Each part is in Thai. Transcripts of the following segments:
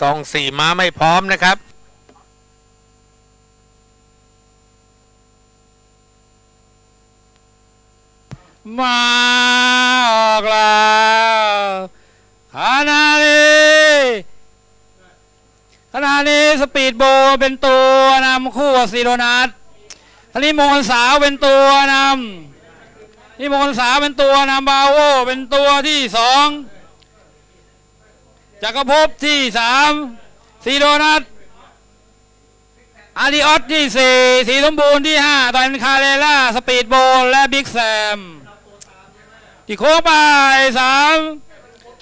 ซองสี่ม้าไม่พร้อมนะครับมาออกแล้วขณะนี้ขณะนี้สปีดโบว์เป็นตัวนำคู่กับซีโรนัททีนี้มงคลสาวเป็นตัวนำนี่มงคลสาวเป็นตัวนำบาโวเป็นตัวที่สอง จักรภพที่สามซีโรนัทอาริออสที่สี่สีสมบูรณ์ที่ห้าตอนคาเรล่าสปีดโบว์และบิ๊กแซมที่โค้งไปสาม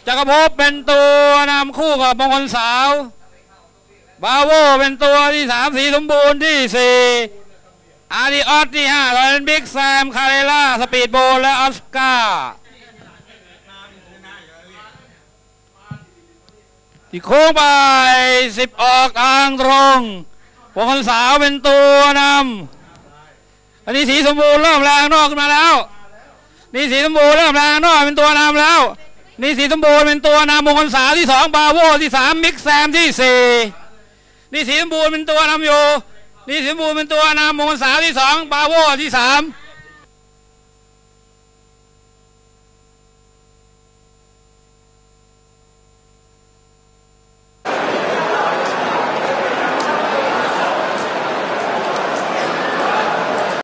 จักรภพเป็นตัวนำคู่กับมงคลสาวบาโวเป็นตัวที่สามสีสมบูรณ์ที่สี่อาริออสที่ห้าลอยบิ๊กแซมคาเรล่าสปีดโบว์และออสการ์ ที่โค้งไปสิบออกทางตรงมงคลสาวเป็นตัวนำอันนี้สีสมบูรณ์เริ่มแรงนอกขึ้นมาแล้ว นี่สีชมพูเริ่มแรงนอกเป็นตัวนำแล้ว นี่สีชมพูเป็นตัวนำมงคลสาวที่สองบาโวที่สามมิกแซมที่สี่นี่สีชมพูเป็นตัวนำอยู่ นี่สีชมพูเป็นตัวนำมงคลสาวที่สองบาโวที่สาม